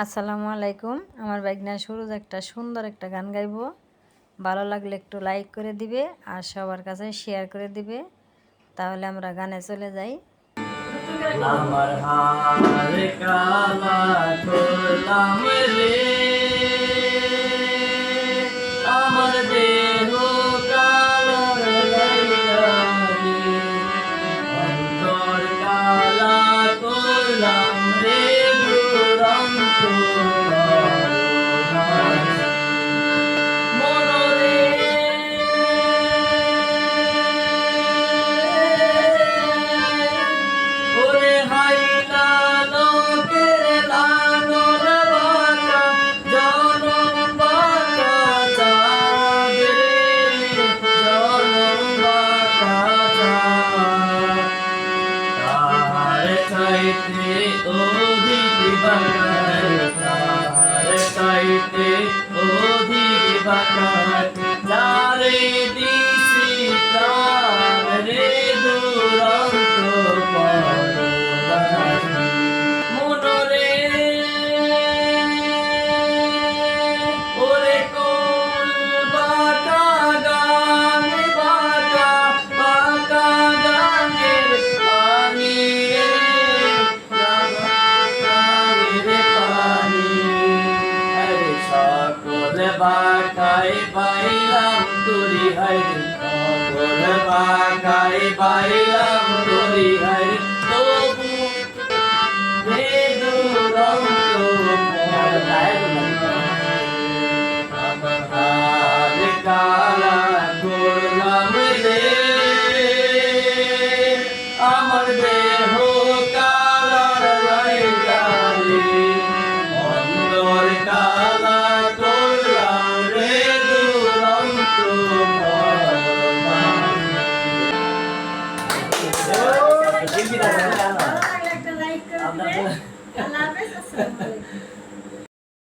আসসালামু আলাইকুম। আমার বাইকনা সুরজ একটা সুন্দর একটা গান গাইব। ভালো লাগলে একটু লাইক করে দিবে আর সবার কাছে শেয়ার করে দিবে। তাহলে আমরা গানে চলে যাই। আমার চাইতে অধিক বাঁকায় তাহার চাইতে অধিক বাঁকায় বাঁকাই পাইলাম তুরি হাই সকল বাঁকাই পাইলাম তুরি হাই। আমার দেহ একটা লাইক করে দিবে